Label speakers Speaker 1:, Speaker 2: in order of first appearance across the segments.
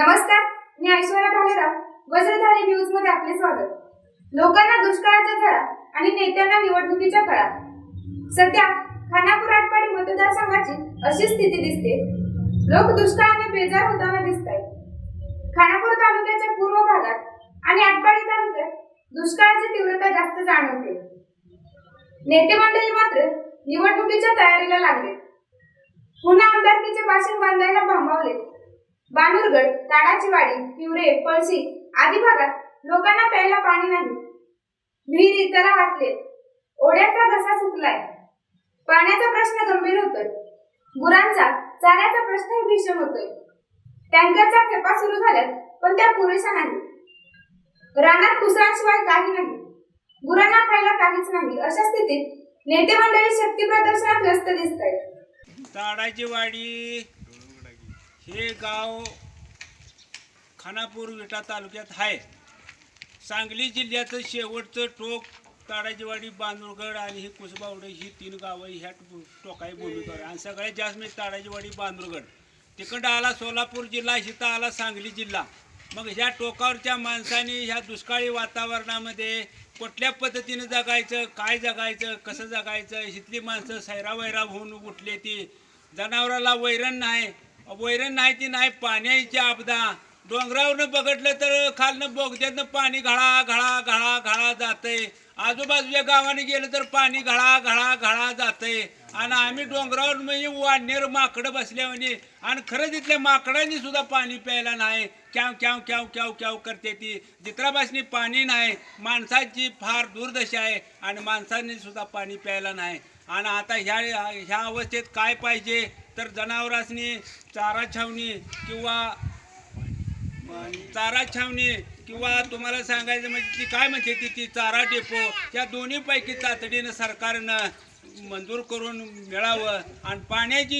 Speaker 1: नमस्कार मी ऐश्वर्या भालेराव वज्रधारी न्यूजमध्ये आपले स्वागत. लोकांना दुष्काळाच्या झळा आणि नेत्यांना निवडणुकीच्या फळा. सध्या खानापूर आटपाडी मतदारसंघाची अशी स्थिती दिसते. लोक दुष्काळाने बेजार होताना दिसत आहेत खानापूर तालुक्याच्या पूर्व भागात आणि आटपाडी तालुक्यात दुष्काळाची तीव्रता जास्त जाणवते. नेते मंडळी मात्र निवडणुकीच्या तयारीला लागले. पुन्हा आमदारकीचे भाषण बांधायला भांबावले. बानुरगड ताडाची वाडी पिवरे पळशी आदी भागात लोकांना प्यायला पाणी नाही. विहिरी त्याला वाटले. ओढ्याचा घसा सुकलाय पाण्याचा प्रश्न गंभीर होतोय. गुरांचा चाऱ्याचा प्रश्नही भीषण होतोय. टँकरचा खेपा सुरू झाल्यात पण त्या पुरेशा नाही. रानात कुसरांशिवाय काही नाही. गुरांना खायला काहीच नाही. अशा स्थितीत नेते मंडळी शक्ती प्रदर्शनात व्यस्त दिसत आहेत
Speaker 2: ताडाची वाडी हे गाव खानापूर विटा तालुक्यात आहे. सांगली जिल्ह्याचं शेवटचं टोक ताडाजीवाडी बांदूरगड आणि हे कुसबावडे ही तीन गावं ह्या टो- टोकाई भूमिका आहे आणि सगळ्यात जास्त म्हणजे ताडाजीवाडी बांदुरगड तिकडं आला सोलापूर जिल्हा इथं आला सांगली जिल्हा. मग ह्या टोकावरच्या माणसांनी ह्या दुष्काळी वातावरणामध्ये कुठल्या पद्धतीनं जगायचं काय जगायचं कसं जगायचं? इथली माणसं सैरावैरा होऊन उठले ती. जनावराला वैरण नाही. वैरण नाही ती नाही पाण्याची आपदा. डोंगरावरनं बघितलं तर खालनं बोगद्यातनं पाणी घळा घळा घळा घळा जातंय. आजूबाजूच्या गावाने गेलं तर पाणी घळा घळा घळा जातंय. आणि आम्ही डोंगरावर म्हणजे वाढणेर माकडं बसल्या म्हणजे आणि खरं तिथल्या माकडांनी सुद्धा पाणी प्यायला नाही. क्याव क्याव क्याव क्याव क्याव करते ती. जित्राबासनी पाणी नाही. माणसाची फार दुर्दशा आहे. आणि माणसांनी सुद्धा पाणी प्यायला नाही. आणि आता ह्या ह्या अवस्थेत काय पाहिजे? तर जनावरांनी चारा छावणी किंवा चारा छावणी किंवा तुम्हाला सांगायचं म्हणजे ती काय म्हणते ती ती चारा डेपो या दोन्हीपैकी तातडीनं सरकारनं मंजूर करून मिळावं आणि पाण्याची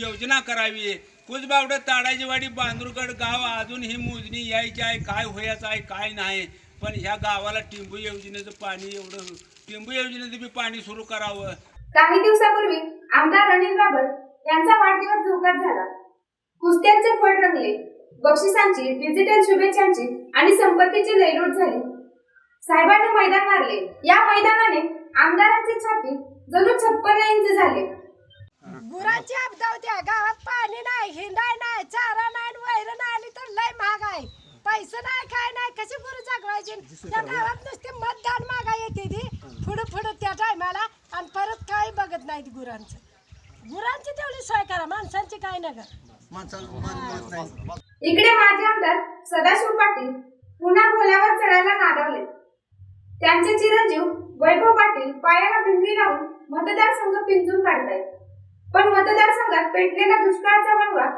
Speaker 2: योजना करावी. कुसबावडं ताडाजीवाडी बांधुरगड गाव अजून ही मोजणी यायची आहे काय व्हायचं आहे काय नाही. पण ह्या गावाला टिंबू योजनेचं पाणी एवढं टिंबू योजनेचं बी पाणी सुरू करावं.
Speaker 1: काही दिवसापूर्वी आमदार अनिल बाबर यांचा वाढदिवस धोक्यात झाला. कुस्त्यांचे फळ रंगले बक्षिसांची डिजिटल शुभेच्छांची आणि संपत्तीची लयलूट झाली. साहेबांनी मैदान मारले. या मैदानाने आमदारांची छाती जणू छप्पन्न इंच झाले.
Speaker 3: गुरांची अपदा होत्या गावात पाणी नाही हिंडाय नाही चारा नाही वैर नाही आली तर लय महाग आहे. पैसे नाही काय नाही कशी गुरु जागवायची? त्या गावात नुसते मतदान मागा येते ती पुढं पुढं त्या टायमाला आणि परत काही बघत गुरांचं? गुरांची तेवढी सोय करा माणसांची काय नका
Speaker 1: इकडे माजी आमदार सदाशिव पाटील पुन्हा खोल्यावर चढायला नादावले. त्यांचे चिरंजीव वैभव पाटील पायाला भिंगरी लावून मतदारसंघ पिंजून काढतायत. पण मतदारसंघात पेटलेला दुष्काळाचा वणवा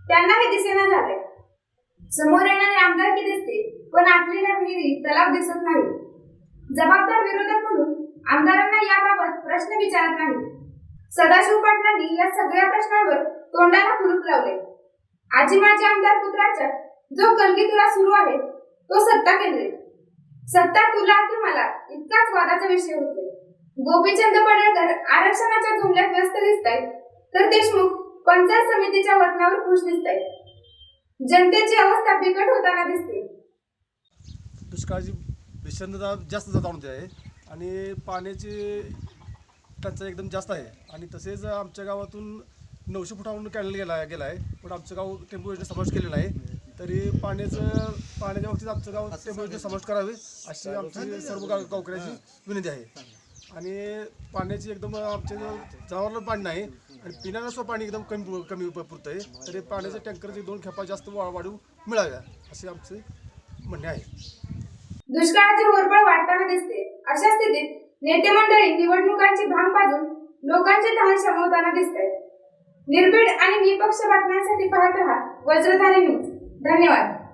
Speaker 1: त्यांना हे दिसेना झाले समोर येणारे आमदारकी दिसते पण आटलेल्या विहिरी तलाव दिसत नाही. जबाबदार विरोधक म्हणून आमदारांना याबाबत प्रश्न विचारत नाही. सदाशिव पाटलांनी या सगळ्या प्रश्नांवर तोंडाला कुलूप लावले. आजी माझी आमदार पुत्राच्या जो कलगीतुरा सुरू आहे तो सत्ता केंद्रित. सत्ता तुला की मला? इतकाच वादाचा विषय होतोय. गोपीचंद पडळकर आरक्षणाच्या जुमल्यात व्यस्त दिसत आहेत तर देशमुख पंचायत समितीच्या वतनावर खुश दिसत आहेत जनतेची अवस्था बिकट होताना दिसते.
Speaker 4: दुष्काळाची भीषणता जास्त जाणवते आहे आणि पाण्याची टंचाई एकदम जास्त आहे. आणि तसेच आमच्या गावातून नऊशे फुटावरून कॅनल गेला गेला आहे पण आमचं गाव टेम्पो योजना समावेश केलेला आहे. तरी पाण्याचं पाण्याच्या बाबतीत आमचं गाव टेम्पो योजना समावेश करावे अशी आमची सर्व गाव गावकऱ्याची विनंती आहे. आणि पाण्याची एकदम आमच्या जनावरला पाणी नाही आणि पिण्याला सुद्धा पाणी एकदम कमी कमी पुरतं आहे तरी पाण्याचे टँकरचे दोन खेपा जास्त वाढू मिळाव्या असे आमचे म्हणणे आहे.
Speaker 1: दुष्काळाची होरपळ वाढताना दिसते. अशा स्थितीत नेते मंडळी निवडणुकांची भांग पाजून लोकांचे तहान शमवताना दिसत आहेत निर्भीड आणि निपक्ष बातम्यांसाठी पाहत राहा वज्रधारी न्यूज. धन्यवाद.